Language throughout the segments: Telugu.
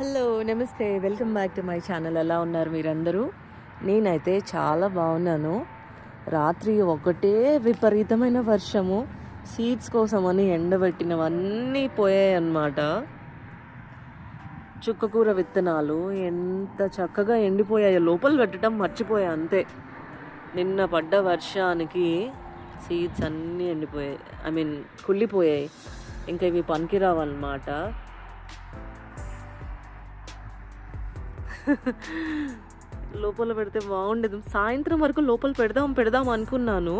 హలో నమస్తే. Welcome back to my channel. ఎలా ఉన్నారు మీరందరూ? నేనైతే చాలా బాగున్నాను. రాత్రి ఒకటే విపరీతమైన వర్షము. సీడ్స్ కోసమని ఎండబెట్టినవన్నీ పోయాయి అన్నమాట చుక్కకూర విత్తనాలు ఎంత చక్కగా ఎండిపోయాయో లోపల పెట్టడం మర్చిపోయా అంతే. నిన్న పడ్డ వర్షానికి సీడ్స్ అన్నీ ఎండిపోయాయి. ఐ మీన్ కుళ్ళిపోయాయి. ఇంకా ఇవి పనికిరావు లోపల పెడితే బాగుండేది. సాయంత్రం వరకు లోపల పెడదాం పెడదాం అనుకున్నాను.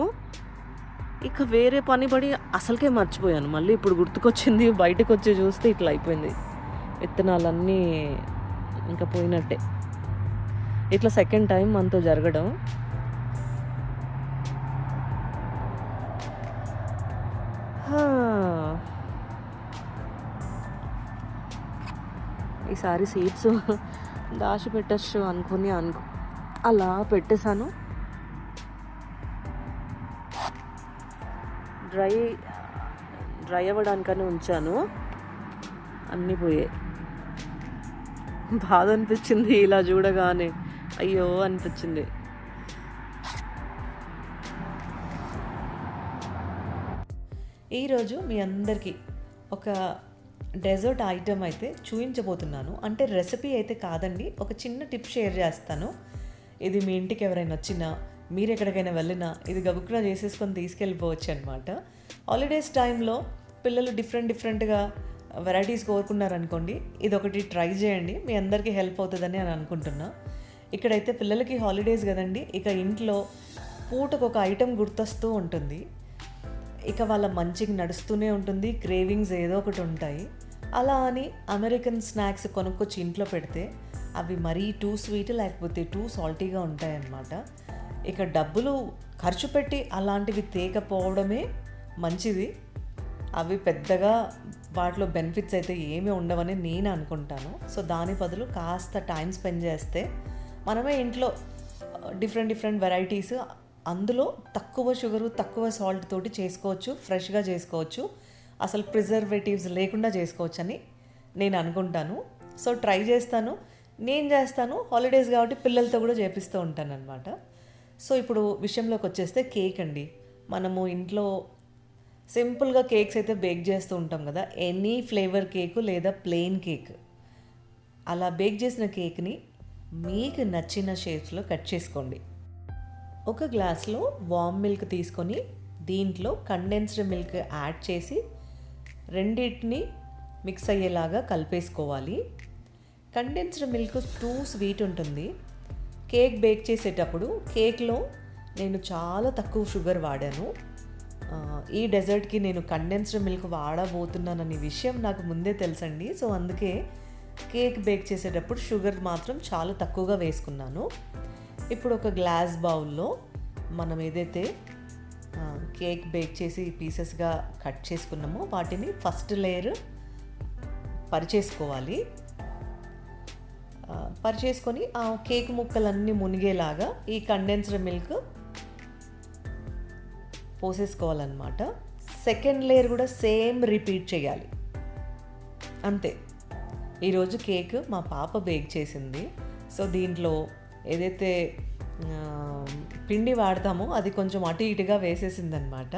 ఇక వేరే పని పడి అసలుకే మర్చిపోయాను. మళ్ళీ ఇప్పుడు గుర్తుకొచ్చింది బయటకు వచ్చి చూస్తే ఇట్లా అయిపోయింది. విత్తనాలన్నీ ఇంకా పోయినట్టే. ఇట్లా సెకండ్ టైం మనతో జరగడం. ఈసారి సీడ్స్ దాచి పెట్టచ్చు అనుకుని అనుకు అలా పెట్టేశాను. డ్రై డ్రై అవ్వడానికని ఉంచాను. అన్నీ పోయాయి బాధ అనిపించింది ఇలా చూడగానే. అయ్యో అనిపించింది. ఈరోజు మీ అందరికీ ఒక డెజర్ట్ ఐటెం అయితే చూపించబోతున్నాను అంటే రెసిపీ అయితే కాదండి. ఒక చిన్న టిప్ షేర్ చేస్తాను. ఇది మీ ఇంటికి ఎవరైనా వచ్చినా మీరు ఎక్కడికైనా వెళ్ళినా ఇది గబుక్కున చేసేసుకొని తీసుకెళ్ళిపోవచ్చు అనమాట హాలిడేస్ టైంలో పిల్లలు డిఫరెంట్ డిఫరెంట్గా వెరైటీస్ కోరుకున్నారనుకోండి ఇది ఒకటి ట్రై చేయండి. మీ అందరికీ హెల్ప్ అవుతుందని నేను అనుకుంటున్నా. ఇక్కడైతే పిల్లలకి హాలిడేస్ కదండి. ఇక ఇంట్లో పూటకు ఒక ఐటెం గుర్తొస్తూ ఉంటుంది. ఇక వాళ్ళ మంచికి నడుస్తూనే ఉంటుంది క్రేవింగ్స్ ఏదో ఒకటి ఉంటాయి. అలా అని అమెరికన్ స్నాక్స్ కొనుక్కొచ్చి ఇంట్లో పెడితే అవి మరీ టూ స్వీట్ లేకపోతే టూ సాల్టీగా ఉంటాయన్నమాట. ఇక డబ్బులు ఖర్చు పెట్టి అలాంటివి తేకపోవడమే మంచిది. అవి పెద్దగా వాటిలో బెనిఫిట్స్ అయితే ఏమీ ఉండవని నేను అనుకుంటాను. సో దాని బదులు కాస్త టైం స్పెండ్ చేస్తే మనమే ఇంట్లో డిఫరెంట్ డిఫరెంట్ వెరైటీస్ అందులో తక్కువ షుగరు తక్కువ సాల్ట్ తోటి చేసుకోవచ్చు ఫ్రెష్గా చేసుకోవచ్చు. అసలు ప్రిజర్వేటివ్స్ లేకుండా చేసుకోవచ్చు అని నేను అనుకుంటాను. సో ట్రై చేస్తాను. నేను చేస్తాను. హాలిడేస్ కాబట్టి పిల్లలతో కూడా చేపిస్తూ ఉంటాను అనమాట సో ఇప్పుడు విషయంలోకి వచ్చేస్తే కేక్ అండి. మనము ఇంట్లో సింపుల్గా కేక్స్ అయితే బేక్ చేస్తూ ఉంటాం కదా. ఎనీ ఫ్లేవర్ కేక్ లేదా ప్లెయిన్ కేక్. అలా బేక్ చేసిన కేక్ని మీకు నచ్చిన షేప్స్లో కట్ చేసుకోండి. ఒక గ్లాస్లో వామ్ మిల్క్ తీసుకొని దీంట్లో కండెన్స్డ్ మిల్క్ యాడ్ చేసి రెండింటిని మిక్స్ అయ్యేలాగా కలిపేసుకోవాలి. కండెన్స్డ్ మిల్క్ టూ స్వీట్ ఉంటుంది. కేక్ బేక్ చేసేటప్పుడు కేక్లో నేను చాలా తక్కువ షుగర్ వాడాను. ఈ డెజర్ట్కి నేను కండెన్స్డ్ మిల్క్ వాడబోతున్నాననే విషయం నాకు ముందే తెలుసండి. సో అందుకే కేక్ బేక్ చేసేటప్పుడు షుగర్ మాత్రం చాలా తక్కువగా వేసుకున్నాను. ఇప్పుడు ఒక గ్లాస్ బౌల్లో మనం ఏదైతే కేక్ బేక్ చేసి పీసెస్గా కట్ చేసుకున్నామో వాటిని ఫస్ట్ లేయర్ పరిచేసుకోవాలి. పరిచేసుకొని ఆ కేక్ ముక్కలన్నీ మునిగేలాగా ఈ కండెన్స్డ్ మిల్క్ పోసేసుకోవాలన్నమాట. సెకండ్ లేయర్ కూడా సేమ్ రిపీట్ చేయాలి. అంతే. ఈరోజు కేక్ మా పాప బేక్ చేసింది. సో దీంట్లో ఏదైతే పిండి వాడతామో అది కొంచెం అటు ఇటుగా వేసేసిందనమాట.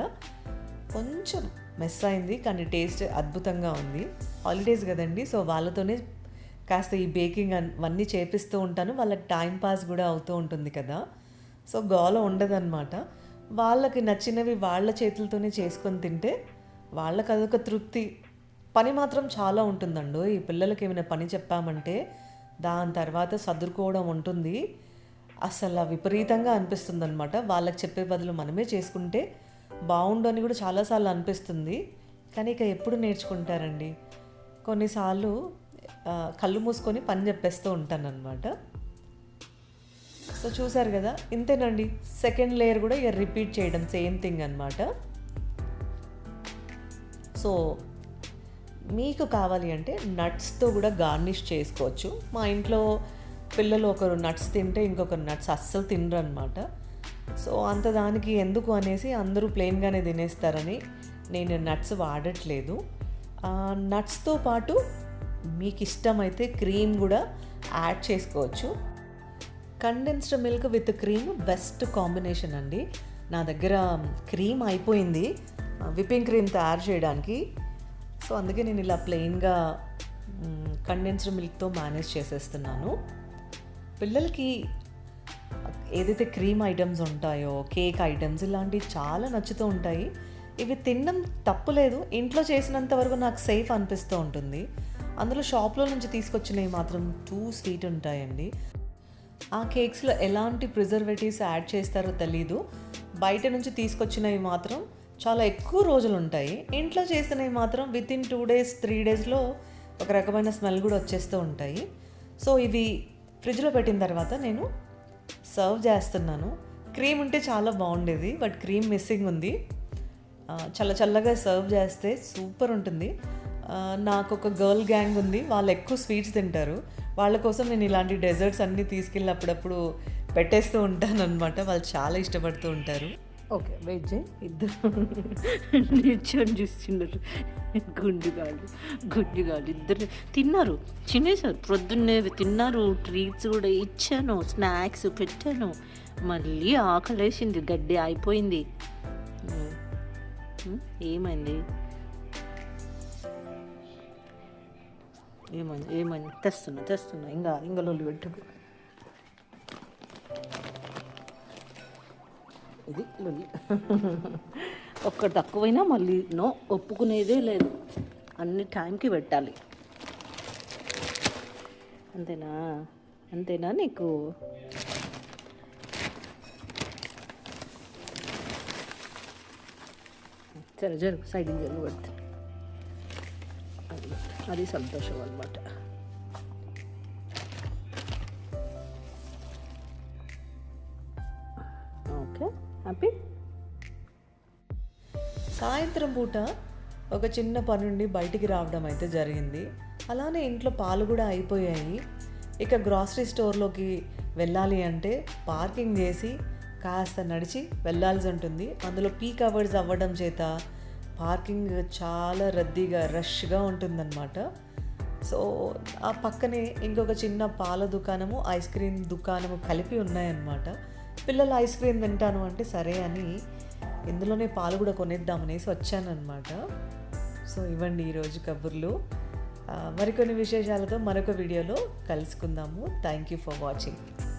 కొంచెం మెస్ అయింది కానీ టేస్ట్ అద్భుతంగా ఉంది. హాలిడేస్ కదండి సో వాళ్ళతోనే కాస్త ఈ బేకింగ్ అవన్నీ చేపిస్తూ ఉంటాను. వాళ్ళకి టైం పాస్ కూడా అవుతూ ఉంటుంది కదా. సో గోల ఉండదన్నమాట వాళ్ళకి నచ్చినవి వాళ్ళ చేతులతోనే చేసుకొని తింటే వాళ్ళకి అదొక తృప్తి. పని మాత్రం చాలా ఉంటుందండో? ఈ పిల్లలకి ఏమైనా పని చెప్పామంటే దాని తర్వాత సర్దుకోవడం ఉంటుంది. అసలు విపరీతంగా అనిపిస్తుంది అనమాట వాళ్ళకి చెప్పే బదులు మనమే చేసుకుంటే బాగుండు అని కూడా చాలాసార్లు అనిపిస్తుంది. కానీ ఇక ఎప్పుడు నేర్చుకుంటారండి? కొన్నిసార్లు కళ్ళు మూసుకొని పని చెప్పేస్తూ ఉంటానన్నమాట. సో చూసారు కదా? ఇంతేనండి. సెకండ్ లేయర్ కూడా ఇక రిపీట్ చేయడం సేమ్ థింగ్ అనమాట సో మీకు కావాలి అంటే నట్స్తో కూడా గార్నిష్ చేసుకోవచ్చు. మా ఇంట్లో పిల్లలు ఒకరు నట్స్ తింటే ఇంకొకరు నట్స్ అస్సలు తినరు అనమాట సో అంత దానికి ఎందుకు అనేసి అందరూ ప్లెయిన్గానే తినేస్తారని నేను నట్స్ వాడట్లేదు. నట్స్తో పాటు మీకు ఇష్టమైతే క్రీమ్ కూడా యాడ్ చేసుకోవచ్చు. Condensed milk with cream best combination అండి. నా దగ్గర క్రీమ్ అయిపోయింది. విప్పింగ్ క్రీమ్ తయారు చేయడానికి సో అందుకే నేను ఇలా ప్లెయిన్గా కండెన్స్డ్ మిల్క్తో మేనేజ్ చేసేస్తున్నాను. పిల్లలకి ఏదైతే క్రీమ్ ఐటమ్స్ ఉంటాయో కేక్ ఐటమ్స్ ఇలాంటివి చాలా నచ్చుతూ ఉంటాయి. ఇవి తినడం తప్పులేదు ఇంట్లో చేసినంత వరకు నాకు సేఫ్ అనిపిస్తూ ఉంటుంది. అందులో షాప్లో నుంచి తీసుకొచ్చినవి మాత్రం టూ స్వీట్ ఉంటాయండి. ఆ కేక్స్లో ఎలాంటి ప్రిజర్వేటివ్స్ యాడ్ చేస్తారో తెలీదు. బయట నుంచి తీసుకొచ్చినవి మాత్రం చాలా ఎక్కువ రోజులు ఉంటాయి. ఇంట్లో చేసినవి మాత్రం with in two days three డేస్లో ఒక రకమైన స్మెల్ కూడా వచ్చేస్తూ ఉంటాయి. సో ఇవి ఫ్రిడ్జ్లో పెట్టిన తర్వాత నేను సర్వ్ చేస్తున్నాను. క్రీమ్ ఉంటే చాలా బాగుండేది బట్ క్రీమ్ మిస్సింగ్ ఉంది. చల్ల చల్లగా సర్వ్ చేస్తే సూపర్ ఉంటుంది. నాకు ఒక గర్ల్ గ్యాంగ్ ఉంది వాళ్ళు ఎక్కువ స్వీట్స్ తింటారు. వాళ్ళ కోసం నేను ఇలాంటి డెజర్ట్స్ అన్నీ తీసుకెళ్ళి అప్పుడప్పుడు పెట్టేస్తూ ఉంటాను అనమాట వాళ్ళు చాలా ఇష్టపడుతూ ఉంటారు. ఓకే వెయిట్ చేయి. ఇద్దరు నిల్చొని చూస్తున్నారు. గుండుగాళ్ళు గుండుగాళ్ళు ఇద్దరు తిన్నారు. తినేసారు. ప్రొద్దున్నే తిన్నారు. ట్రీట్స్ కూడా ఇచ్చాను. స్నాక్స్ పెట్టాను. మళ్ళీ ఆకలేసింది. గడ్డి అయిపోయింది ఏమైంది? ఏమైంది? ఏమైంది? తెస్తున్నా తెస్తున్నా. ఇంకా ఇంకా లొల్లి పెట్టకు. ఇది లొల్లి. ఒక్క తక్కువైనా మళ్ళీ నో ఒప్పుకునేదే లేదు. అన్ని టైంకి పెట్టాలి. అంతేనా? అంతేనా నీకు? సరే జరుగు. సైడ్కి జరుగు పెడతా. అది అది సంతోషం అనమాట ఓకే. హ్యాపీ? సాయంత్రం పూట ఒక చిన్న పని నుండి బయటికి రావడం అయితే జరిగింది. అలానే ఇంట్లో పాలు కూడా అయిపోయాయి. ఇక గ్రాసరీ స్టోర్లోకి వెళ్ళాలి అంటే పార్కింగ్ చేసి కాస్త నడిచి వెళ్ళాల్సి ఉంటుంది. అందులో పీక్ అవర్స్ అవ్వడం చేత పార్కింగ్ చాలా రద్దీగా రష్గా ఉంటుందన్నమాట. సో ఆ పక్కనే ఇంకొక చిన్న పాల దుకాణము ఐస్ క్రీమ్ దుకాణము కలిపి ఉన్నాయన్నమాట. పిల్లలు ఐస్ క్రీమ్ తింటాను అంటే సరే అని ఇందులోనే పాలు కూడా కొనేద్దామనేసి వచ్చానమాట సో ఇవ్వండి ఈరోజు కబుర్లు. మరికొన్ని విశేషాలతో మరొక వీడియోలో కలుసుకుందాము. Thank you for watching